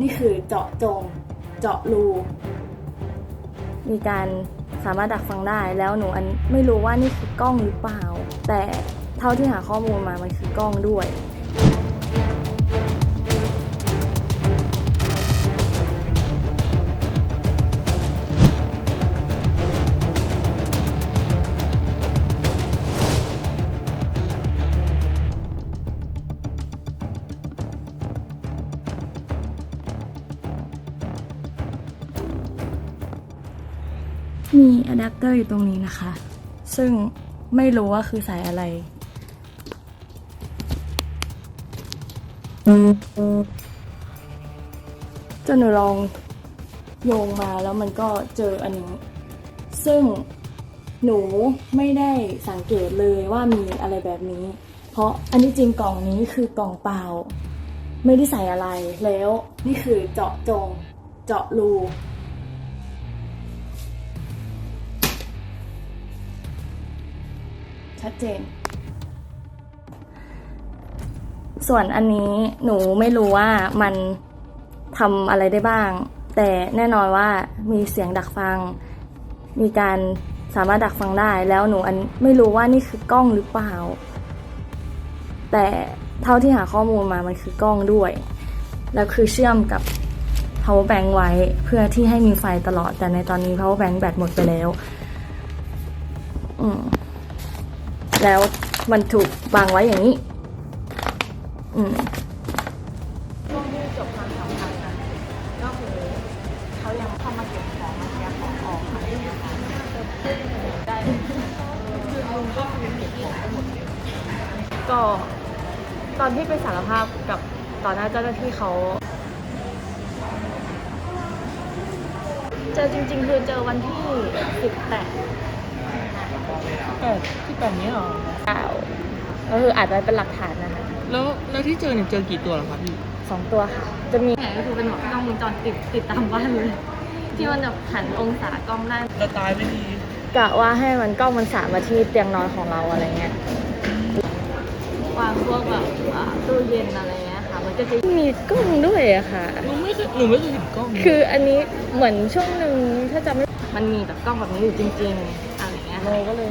นี่คือเจาะจง เจาะรู มีการสามารถดักฟังได้แล้วหนูอันไม่รู้ว่านี่คือกล้องหรือเปล่า แต่เท่าที่หาข้อมูลมามันคือกล้องด้วย มีอะแดปเตอร์อยู่ตรงนี้นะคะ ซึ่งไม่รู้ว่าคือสายอะไร จนหนูลองโยงมาแล้วมันก็เจออันนี้ ซึ่งหนูไม่ได้สังเกตเลยว่ามีอะไรแบบนี้ เพราะอันที่จริงกล่องนี้คือกล่องเปล่า ไม่ได้ใส่อะไรแล้วนี่คือเจาะจงเจาะรู ชัดเจน ส่วนอันนี้หนูไม่รู้ว่ามันทำอะไรได้บ้าง แต่แน่นอนว่ามีเสียงดักฟัง มีการสามารถดักฟังได้ แล้วหนูอันไม่รู้ว่านี่คือกล้องหรือเปล่า แต่เท่าที่หาข้อมูลมามันคือกล้องด้วย แล้วคือเชื่อมกับ power bank ไว้เพื่อที่ให้มีไฟตลอด แต่ในตอนนี้ power bank แบตหมดไปแล้ว อืม แล้วมันถูกวางไว้อย่างนี้ อืมช่วงที่จบความสัมพันธ์กันก็คือเขายังเข้ามาเก็บของมาเคลียร์ของออกค่ะได้คือลุงก็คือเก็บของไปหมดเลยก็ตอนที่ไปสารภาพกับต่อหน้าเจ้าหน้าที่เขาเจอจริง ๆ คือเจอวันที่สิบ แปดแปดที่แปดนี้เหรอเก้าก็คืออาจจะเป็นหลักฐานนะคะแล้วแล้วที่เจอเนี่ยเจอกี่ตัวเหรอครับพี่สองตัวค่ะ จะมีไหนก็คือเป็นแบบกล้องวงจรปิดติดตามบ้านเลย ที่มันแบบหันองศากล้องได้เราตายไม่ดีกะว่าให้มันกล้องมันสามมาที่เตียงนอนของเราอะไรเงี้ยวางพวกแบบอ่าตู้เย็นอะไรเงี้ยค่ะ มันก็จะมีกล้องด้วยอะค่ะ หนูไม่เคยหนูไม่เคยเห็นกล้องเลยคืออันนี้เหมือนช่วงหนึ่งถ้าจำไม่มันมีแบบกล้องแบบนี้อยู่จริงๆอะไรเงี้ย เราก็เลย